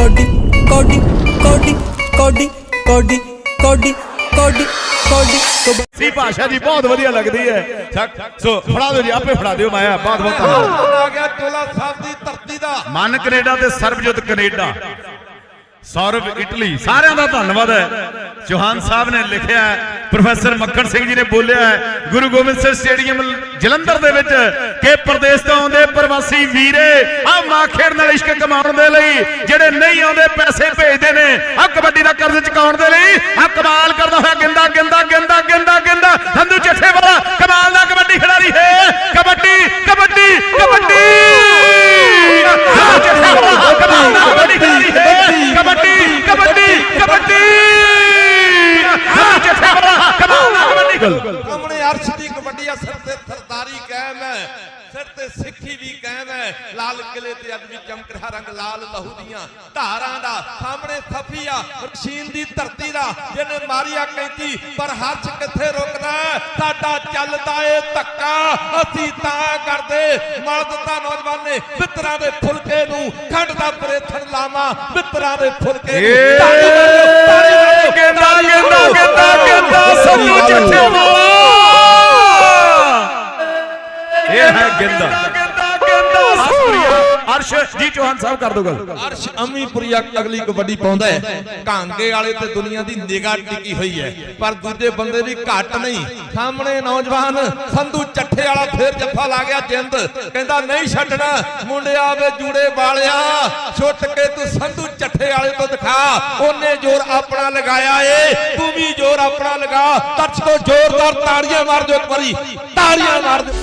Cody ਕੋਡੀ ਕੋਡੀ ਕੋਡੀ ਕੋਡੀ ਕੋਡੀ ਕੋਡੀ ਕੋਡੀ ਸੀ ਭਾਸ਼ਾ ਦੀ ਬਹੁਤ ਵਧੀਆ ਲੱਗਦੀ ਹੈ। ਸਾ- ਫੜਾ ਦਿਓ ਜੀ ਆਪੇ ਫੜਾ ਦਿਓ ਮਾਇਆ ਬਹੁਤ ਬਹੁਤ ਧੰਨਵਾਦ। ਆ ਗਿਆ ਚੋਲਾ ਸਾਹਿਬ ਦੀ ਧਰਤੀ ਦਾ। ਮਨ ਕੈਨੇਡਾ ਤੇ ਸਰਬਜੋਤ ਕੈਨੇਡਾ। ਸੌਰਵ ਇਟਲੀ ਸਾਰਿਆਂ ਦਾ ਧੰਨਵਾਦ ਹੈ। ਚੌਹਾਨ ਸਾਹਿਬ ਨੇ ਲਿਖਿਆ ਹੈ, ਪ੍ਰੋਫੈਸਰ ਮੱਖਣ ਸਿੰਘ ਜੀ ਨੇ ਬੋਲਿਆ ਹੈ, ਗੁਰੂ ਗੋਬਿੰਦ ਸਿੰਘ ਸਟੇਡੀਅਮ ਜਲੰਧਰ ਦੇ ਵਿੱਚ ਕਿ ਪ੍ਰਦੇਸ਼ ਤੋਂ ਆਉਂਦੇ ਪ੍ਰਵਾਸੀ ਵੀਰੇ ਆ ਮਾਂ ਨਾਲ ਇਸ਼ਕ ਕਮਾਉਣ ਦੇ ਲਈ, ਜਿਹੜੇ ਨਹੀਂ ਆਉਂਦੇ ਪੈਸੇ ਭੇਜਦੇ ਨੇ ਆ ਕਬੱਡੀ ਦਾ ਕਰਜ਼ ਚੁਕਾਉਣ ਦੇ ਲਈ ਆ ਕਮਾਲ ਕਰਦਾ ਹੋਇਆ ਗਿੰਦਾ ਗਿੰਦਾ ਗਿੰਦਾ ਗਿੰਦਾ ਗਿੰਦਾ ਸੰਧੂ ਚੱਠੇ ਵਾਲਾ, ਕਮਾਲ ਦਾ ਕਬੱਡੀ ਖਿਡਾਰੀ ਹੈ, ਕਬੱਡੀ ਕਬੱਡੀ ਕਬੱਡੀ ਸੰਧੂ ਚੱਠੇ ਵਾਲਾ ਕਮਾਲ ਦਾ ਕਬੱਡੀ ਖਿਡਾਰੀ ਹੈ ਕਬੱਡੀ ਕਬੱਡੀ ਕਬੱਡੀ ਸੰਧੂ ਚੱਠੇ ਵਾਲਾ ਕਮਾਲ ਦਾ ਅਰਸ਼ ਦੀ ਕਬੱਡੀ ਆ, ਸਿਰ ਤੇ ਸਰਦਾਰੀ ਕਾਇਮ ਹੈ। ਸਿਰ ਤੇ ਸਿੱਖੀ ਵੀ ਕਾਇਮ ਹੈ। ਲਾਲ ਕਿਲੇ ਤੇ ਅੱਜ ਵੀ ਚਮਕ ਰਿਹਾ ਰੰਗ ਲਾਲ ਲਹੂ ਦੀਆਂ। ਧਾਰਾਂ ਦਾ ਸਾਹਮਣੇ ਸਫੀ ਆ ਰਸ਼ੀਨ ਦੀ ਧਰਤੀ ਦਾ, ਜਿਹਨੇ ਮਾਰੀ ਕੈਂਤੀ ਪਰ ਹਰਸ਼ ਕਿੱਥੇ ਰੁਕਦਾ ਸਾਡਾ ਚੱਲਦਾ ਏ ਧੱਕਾ। ਅਸੀਂ ਤਾਂ ਕਰਦੇ ਮਲ ਦਿੱਤਾ ਨੌਜਵਾਨ ਨੇ ਮਿੱਤਰਾਂ ਦੇ ਫੁਲਕੇ ਨੂੰ ਖੰਡ ਦਾ ਪ੍ਰੇਥਣ ਲਾਵਾਂ ਮਿੱਤਰਾਂ ਦੇ ਫੁਲਕੇ ਨੂੰ। ਏ ਤਾੜੀ ਮਾਰੋ, ਤਾੜੀ ਮਾਰੋ, ਗੇਂਦਾ ਤਾੜੀ ਗੇਂਦਾ ਮਾਰੋ, ਗੇਂਦਾ ਗੇਂਦਾ ਸੰਧੂ ਚੱਠੇ ਵਾਲਾ ਗੇਂਦਾ। ਅਰਸ਼ ਜੀ ਚੌਹਾਨ ਸਾਹਿਬ ਕਰ ਦੋ ਗੱਲ। ਅਰਸ਼ ਅਮੀਪੁਰੀਆ ਅਗਲੀ ਕਬੱਡੀ ਪਾਉਂਦਾ ਹੈ। ਕਾਂਗੇ ਵਾਲੇ ਤੇ ਦੁਨੀਆ ਦੀ ਨਿਗਾਹ ਟਿਕੀ ਹੋਈ ਹੈ। ਪਰ ਦੂਜੇ ਬੰਦੇ ਵੀ ਘੱਟ ਨਹੀਂ। ਸਾਹਮਣੇ ਨੌਜਵਾਨ ਸੰਧੂ ਚੱਠੇ ਵਾਲਾ ਫੇਰ ਜੱਫਾ ਲਾ ਗਿਆ ਜਿੰਦ। ਕਹਿੰਦਾ ਨਹੀਂ ਛੱਡਣਾ। ਮੁੰਡਿਆ ਵੇ ਜੂੜੇ ਵਾਲਿਆ ਛੁੱਟ ਕੇ ਤੂੰ ਸੰਧੂ ਚੱਠੇ ਵਾਲੇ ਤੋਂ ਦਿਖਾ। ਉਹਨੇ ਜ਼ੋਰ ਆਪਣਾ ਲਗਾਇਆ ਏ। ਤੂੰ ਵੀ ਜ਼ੋਰ ਆਪਣਾ ਲਗਾ। ਤਰਚ ਤੋਂ ਜ਼ੋਰਦਾਰ ਤਾੜੀਆਂ ਮਾਰ ਦਿਓ ਇੱਕ ਵਾਰੀ। ਤਾੜੀਆਂ ਮਾਰ ਦਿਓ।